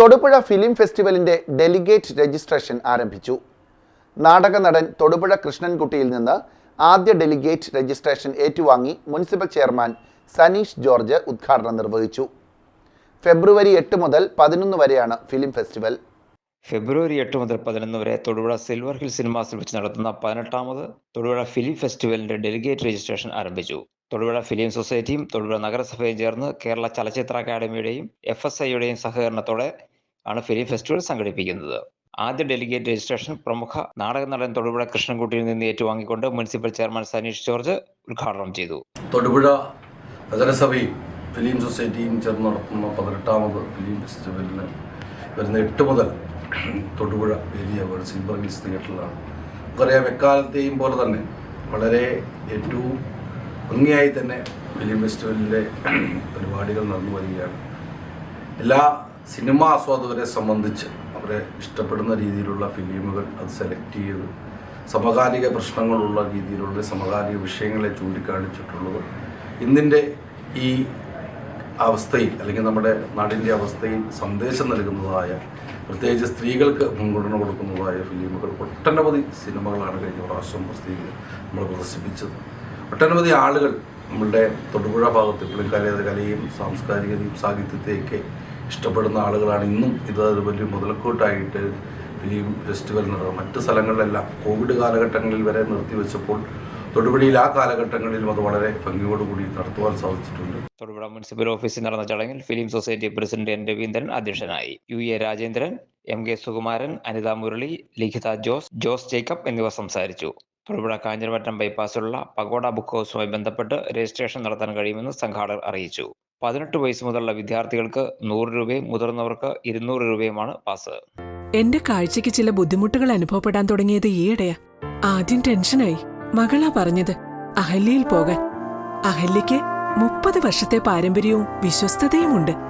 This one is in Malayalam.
തൊടുപുഴ ഫിലിം ഫെസ്റ്റിവലിന്റെ ഡെലിഗേറ്റ് രജിസ്ട്രേഷൻ ആരംഭിച്ചു. നാടക നടൻ തൊടുപുഴ കൃഷ്ണൻകുട്ടിയിൽ നിന്ന് ആദ്യ ഡെലിഗേറ്റ് രജിസ്ട്രേഷൻ ഏറ്റുവാങ്ങി മുനിസിപ്പൽ ചെയർമാൻ സനീഷ് ജോർജ് ഉദ്ഘാടനം നിർവഹിച്ചു. ഫെബ്രുവരി എട്ട് മുതൽ പതിനൊന്ന് വരെയാണ് ഫിലിം ഫെസ്റ്റിവൽ. ഫെബ്രുവരി എട്ട് മുതൽ പതിനൊന്ന് വരെ തൊടുപുഴ സിൽവർ ഹിൽ സിനിമാസിൽ വെച്ച് നടത്തുന്ന പതിനെട്ടാമത് തൊടുപുഴ ഫിലിം ഫെസ്റ്റിവലിന്റെ ഡെലിഗേറ്റ് രജിസ്ട്രേഷൻ ആരംഭിച്ചു. തൊടുപുഴ ഫിലിം സൊസൈറ്റിയും തൊടുപുഴ നഗരസഭയും ചേർന്ന് കേരള ചലച്ചിത്ര അക്കാദമിയുടെയും എഫ് എസ് ഐയുടെയും സഹകരണത്തോടെ ആണ് ഫിലിം ഫെസ്റ്റിവൽ സംഘടിപ്പിക്കുന്നത്. ആദ്യ ഡെലിഗേറ്റ് രജിസ്ട്രേഷൻ പ്രമുഖ നാടക നടൻ തൊടുപുഴ കൃഷ്ണൻകുട്ടിയിൽ നിന്ന് ഏറ്റുവാങ്ങിക്കൊണ്ട് മുനിസിപ്പൽ ചെയർമാൻ സനീഷ് ജോർജ് ഉദ്ഘാടനം ചെയ്തു. തൊടുപുഴ നഗരസഭയും ഫിലിം സൊസൈറ്റിയും ചേർന്ന് നടത്തുന്ന പതിനെട്ടാമത് ഫിലിം ഫെസ്റ്റിവലിന് വരുന്ന എട്ട് മുതൽ Thodupuzha area ward Silver Hills തിയേറ്ററിലാണ്. നമുക്കറിയാം എക്കാലത്തെയും പോലെ തന്നെ വളരെ ഏറ്റവും ഭംഗിയായി തന്നെ ഫിലിം ഫെസ്റ്റിവലിലെ പരിപാടികൾ നടന്നു വരികയാണ്. എല്ലാ സിനിമാ ആസ്വാദകരെ സംബന്ധിച്ച് അവരെ ഇഷ്ടപ്പെടുന്ന രീതിയിലുള്ള ഫിലിമുകൾ അത് സെലക്ട് ചെയ്ത് സമകാലിക പ്രശ്നങ്ങളുള്ള രീതിയിലുള്ള സമകാലിക വിഷയങ്ങളെ ചൂണ്ടിക്കാണിച്ചിട്ടുള്ളത് ഇന്നിന്റെ ഈ അവസ്ഥയിൽ അല്ലെങ്കിൽ നമ്മുടെ നാടിന്റെ അവസ്ഥയിൽ സന്ദേശം നൽകുന്നതായ പ്രത്യേകിച്ച് സ്ത്രീകൾക്ക് മുൻഗണന കൊടുക്കുന്നതായ ഫിലിമുകൾ ഒട്ടനവധി സിനിമകളാണ് കഴിഞ്ഞ പ്രാവശ്യം പ്രസിദ്ധീകരിച്ച് നമ്മൾ പ്രദർശിപ്പിച്ചത്. ഒട്ടനവധി ആളുകൾ നമ്മളുടെ തൊടുപുഴ ഭാഗത്ത് ഇപ്പോഴും കലയും സാംസ്കാരികതയും സാഹിത്യത്തെയൊക്കെ ഇഷ്ടപ്പെടുന്ന ആളുകളാണ് ഇന്നും ഇത് വലിയ മുതൽക്കൂട്ടായിട്ട് ഫിലിം ഫെസ്റ്റിവൽ നടന്നത് മറ്റ് സ്ഥലങ്ങളിലെല്ലാം കോവിഡ് കാലഘട്ടങ്ങളിൽ വരെ നിർത്തിവെച്ചപ്പോൾ തൊടുപുഴയിൽ ആ കാലഘട്ടങ്ങളിലും അത് വളരെ ഭംഗിയോടുകൂടി നടത്തുവാൻ സാധിച്ചിട്ടുണ്ട്. തൊടുപുഴ മുനിസിപ്പൽ ഓഫീസിൽ നടന്ന ചടങ്ങിൽ film society president N Raveendran അധ്യക്ഷനായി. U A Rajendran M K Sukumaran Anitha Murali Likhitha Jose Jose Jacob എന്നിവർ സംസാരിച്ചു. തൊടുപുഴ കാഞ്ഞിരവട്ടം ബൈപ്പാസിലുള്ള പഗോഡ ബുക്ക് ഹൗസുമായി ബന്ധപ്പെട്ട് രജിസ്ട്രേഷൻ നടത്താൻ കഴിയുമെന്ന് സംഘാടകർ അറിയിച്ചു. പതിനെട്ട് വയസ്സ് മുതലുള്ള വിദ്യാർത്ഥികൾക്ക് നൂറ് രൂപയും മുതിർന്നവർക്ക് ഇരുന്നൂറ് രൂപയുമാണ് പാസ്. എന്റെ കാഴ്ചക്ക് ചില ബുദ്ധിമുട്ടുകൾ അനുഭവപ്പെടാൻ തുടങ്ങിയത് ഈയിടെയാ. ആദ്യം ടെൻഷനായി. മകളാ പറഞ്ഞത് അഹല്യയിൽ പോകാൻ. അഹല്യയ്ക്ക് മുപ്പത് വർഷത്തെ പാരമ്പര്യവും വിശ്വസ്തതയുമുണ്ട്.